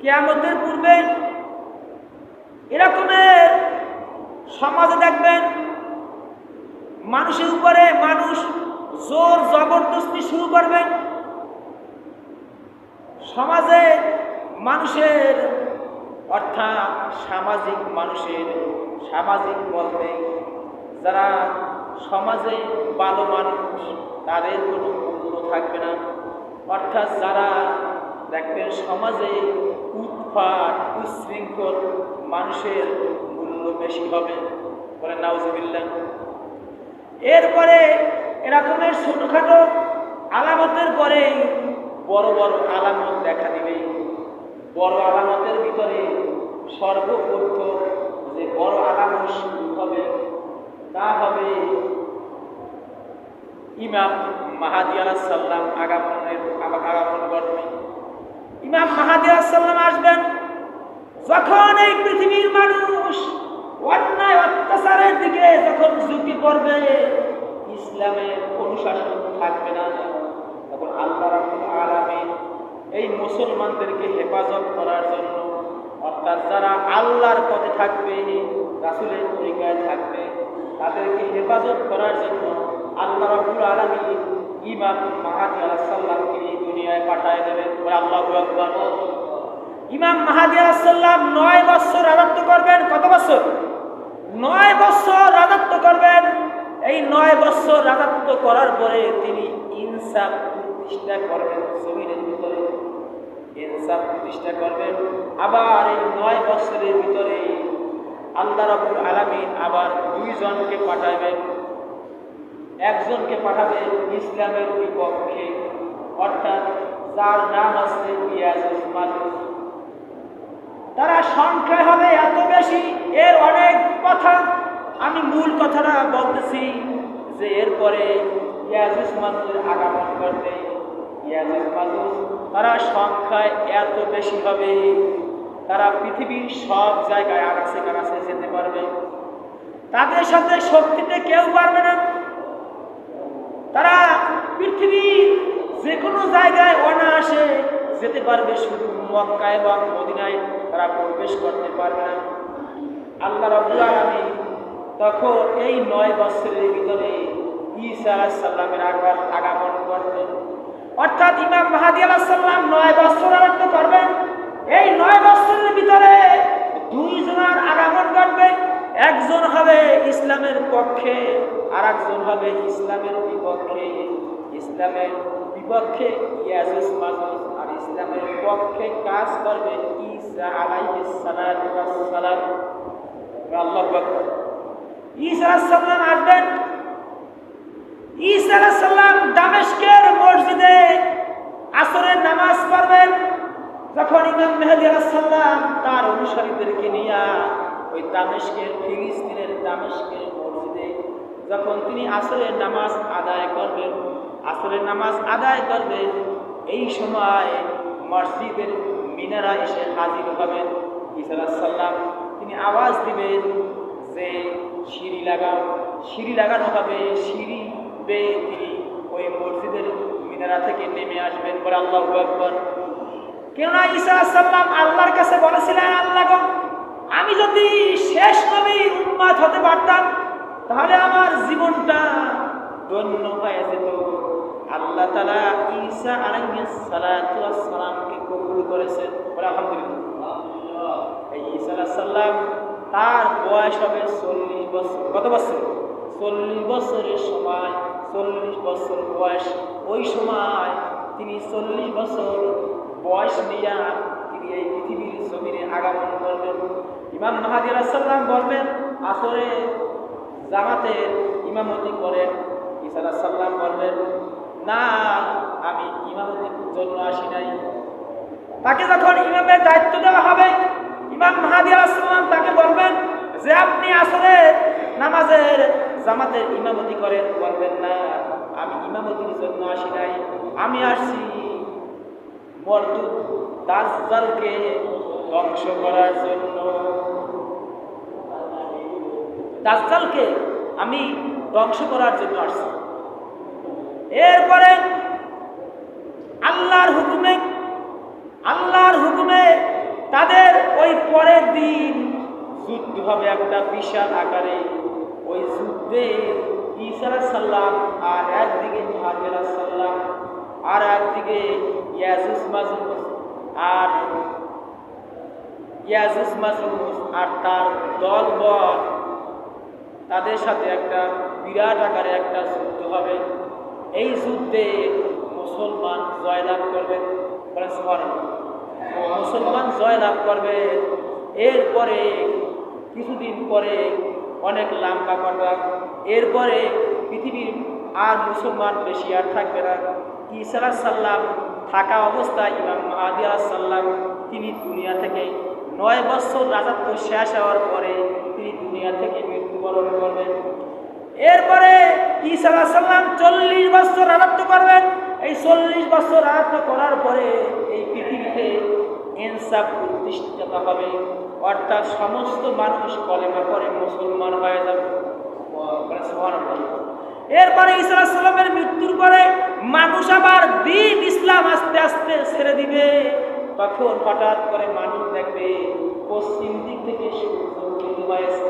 কেয়ামতের পূর্বে এরকমের সমাজে দেখবেন মানুষের উপরে মানুষ জোর জবরদস্তি শুরু করবেন সমাজে মানুষের, অর্থাৎ সামাজিক মানুষের, সামাজিক বলতে যারা সমাজে ভালো মানুষ, তাদের কোনো মূল্য থাকবে না। অর্থাৎ যারা দেখবেন সমাজে উৎপাট উশৃঙ্খল মানুষের মূল্য বেশি হবে বলে নাউজবিল্লা এরপরে এরকমের ছোটখাটো আলামতের পরে বড় বড় আলামত দেখা দিবে। বড় আলামতের ভিতরে সর্বপ্রথম যে বড় আলামত শুরু হবে, তা হবে ইমাম মাহাদি আলাহ সাল্লাম আগামনের আগমন করবে ইমাম মাহাদি আলাহ সাল্লাম আসবেন। যখন এই পৃথিবীর মানুষ অন্যায় অত্যাচারের দিকে যখন ঝুঁকি পড়বে, ইসলামের অনুশাসন থাকবে না। তখন আল্লাহ রাবুল আলামিন এই মুসলমানদেরকে হেফাজত করার জন্য, অর্থাৎ যারা আল্লাহর পথে থাকবে, রাসুলের তরিকায় থাকবে, তাদেরকে হেফাজত করার জন্য আল্লাহ রাবুল আলামিন ইমাম মাহাদি আলাহ সাল্লামকে এই দুনিয়ায় পাঠায় দেবেন আল্লাহ আকবর। ইমাম মাহাদি আলাহাল্লাম নয় বছর রাজত্ব করবেন, কত বছর? নয় বছর রাজত্ব করবেন। এই নয় বছর রাজত্ব করার পরে তিনি ইনসাফ প্রতিষ্ঠা করবেন জমিনের ভিতরে। ইনসাফ প্রতিষ্ঠা করবেন। আবার এই নয় বছরের ভিতরে আল্লাহ রাবুল আলমিন আবার দুইজনকে পাঠাবেন একজনকে পাঠাবে ইসলামের বিপক্ষে। অর্থাৎ যার নাম আছে ইয়াজুস মাজুস তারা সংখ্যায় হবে এত বেশি, এর অনেক কথা। আমি মূল কথাটা বলতেছি যে এরপরে ইয়াজুস মানুষের আগমন করবে ইয়াজুস মানুষ তারা সংখ্যায় এত বেশি হবে, তারা পৃথিবীর সব জায়গায় আকাশে কানাসে যেতে পারবে। তাদের সাথে শক্তিতে কেউ পারবে না। তারা পৃথিবীর যে কোনো জায়গায় অনায়াসে যেতে পারবে, শুধু মক্কা এবং মদিনায় তারা প্রবেশ করতে পারবে না। আল্লাহ রবুল আলমী তখন এই নয় বছরের ভিতরে ঈসা আলাহিসাল্লামের আগার আগমন করবেন অর্থাৎ ইমাম মাহাদি আলাহিসাল্লাম নয় বছর আরম্ভ করবেন। এই নয় বছরের ভিতরে দুইজনের আগমন করবে একজন হবে ইসলামের পক্ষে আর একজন হবে ইসলামের বিপক্ষে, ইসলামের বিপক্ষে ইয়াজুস মাজুস আর ইসলামের পক্ষে কাজ করবে ঈসা আলাইহিস সালাম আল্লাহ ঈসা সালাম আসবেন। ঈসা সালাম দামেশকের মসজিদে আসরের নামাজ পড়বেন। যখন ইমাম মেহেদি আলাইহিস সালাম তার অনুসারীদেরকে নিয়ে ওই দামেশকের ফিলিস্তিনের দামেশকের যখন তিনি আসরের নামাজ আদায় করবেন, আসরের নামাজ আদায় করবেন, এই সময় মসজিদের মিনারা এসে হাজির হবেন। ইসাল্লাম তিনি আওয়াজ দিবেন যে, সিঁড়ি লাগাও। সিঁড়ি লাগানো হবে, সিঁড়ি বেয়ে তিনি ওই মসজিদের মিনারা থেকে নেমে আসবেন বলে আল্লাহ আকবর। কেননা ঈসা সাল্লাম আল্লাহর কাছে বলেছিলেন, আল্লাহ আমি যদি শেষ নবী উন্মাদ হতে পারতাম তাহলে আমার জীবনটা ধন্য হয়ে যেত। আল্লাহ তালা ঈসা আলাইসালামকে কবুল করেছেন। আলহামদুলিল্লাহ। এই ঈসা সাল্লাম তার বয়স হবে চল্লিশ বছর। কত বছর? চল্লিশ বছরের সময়, চল্লিশ বছর বয়স। ওই সময় তিনি চল্লিশ বছর বয়স নিয়ে তিনি এই পৃথিবীর জমিনে আগমন করবেন ইমাম মাহাদি সাল্লাম বলবেন, আসরে জামাতের ইমামতি করেন ঈসা সাল্লাম বলবেন না, আমি ইমামতির জন্য আসি নাই। তাকে যখন ইমামের দায়িত্ব দেওয়া হবে, ইমাম মাহাদি সাল্লাম তাকে বলবেন, যে আপনি আসলে নামাজের জামাতের ইমামতি করেন। বলবেন, না, আমি ইমামতির জন্য আসি নাই। আমি আসছি মরদুদ দাজ্জালকে ধ্বংস করার জন্য। দাজ্জালকে আমি ধ্বংস করার জন্য আসছি। এরপরে আল্লাহর হুকুমে আল্লাহর হুকুমে তাদের ওই পরের দিন যুদ্ধ হবে একটা বিশাল আকারে। ওই যুদ্ধে ঈসা সাল্লাম আর একদিকে হাজেরা সাল্লাম আর একদিকে ইয়াজুস মাজুস আর ইয়াজুস মাজুস আর তার দলবল তাদের সাথে একটা বিরাট আকারে একটা যুদ্ধ হবে। এই যুদ্ধে মুসলমান জয়লাভ করবে। বলেন সুবহানাল্লাহ। মুসলমান জয়লাভ করবে। এরপরে কিছুদিন পরে অনেক লম্বা কথা এরপরে পৃথিবীর আর মুসলমান বেশি আর থাকবে না। ঈসা সাল্লাম থাকা অবস্থায় ইমাম মাহাদি সাল্লাম তিনি দুনিয়া থেকে নয় বছর রাজত্ব শেষ হওয়ার পরে তিনি দুনিয়া থেকে করবেন এরপরে ঈসা চল্লিশ বছর রাজত্ব করবেন। এই চল্লিশ বছর রাজত্ব করার পরে এই পৃথিবীতে ইনসাফ প্রতিষ্ঠিত হবে। অর্থাৎ সমস্ত মানুষ কলেমা করে মুসলমান হয়ে যাবে। এরপরে ইসলামের মৃত্যুর পরে মানুষ আবার দিন ইসলাম আস্তে আস্তে ছেড়ে দিবে। তখন হঠাৎ করে মানুষ দেখবে পশ্চিম দিক থেকে সূর্য উদিত হয়েছে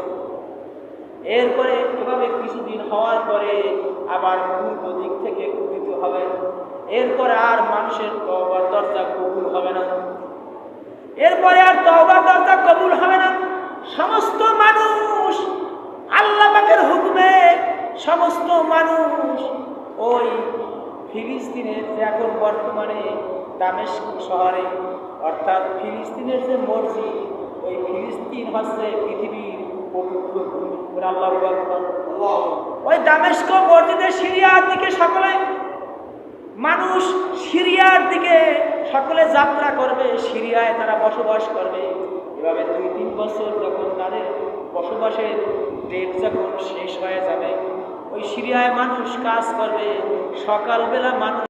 এরপরে এভাবে কিছুদিন হওয়ার পরে আবার পূর্ব দিক থেকে উদিত হবে। এরপরে আর মানুষের তওবার দরজা কবুল হবে না। এরপরে আর তওবার দরজা কবুল হবে না। সমস্ত মানুষ আল্লাহ পাকের হুকুমে সমস্ত মানুষ ওই ফিলিস্তিনের যে এখন বর্তমানে দামেস্ক শহরে, অর্থাৎ ফিলিস্তিনের যে মসজিদ, ওই ফিলিস্তিন হচ্ছে পৃথিবীর ওই দামেস্ক মসজিদের সিরিয়ার দিকে সকলে, মানুষ সিরিয়ার দিকে সকলে যাত্রা করবে, সিরিয়ায় তারা বসবাস করবে। এভাবে দুই তিন বছর যখন তাদের বসবাসের ডেট যখন শেষ হয়ে যাবে, ওই সিরিয়ায় মানুষ কাজ করবে, সকালবেলা মানুষ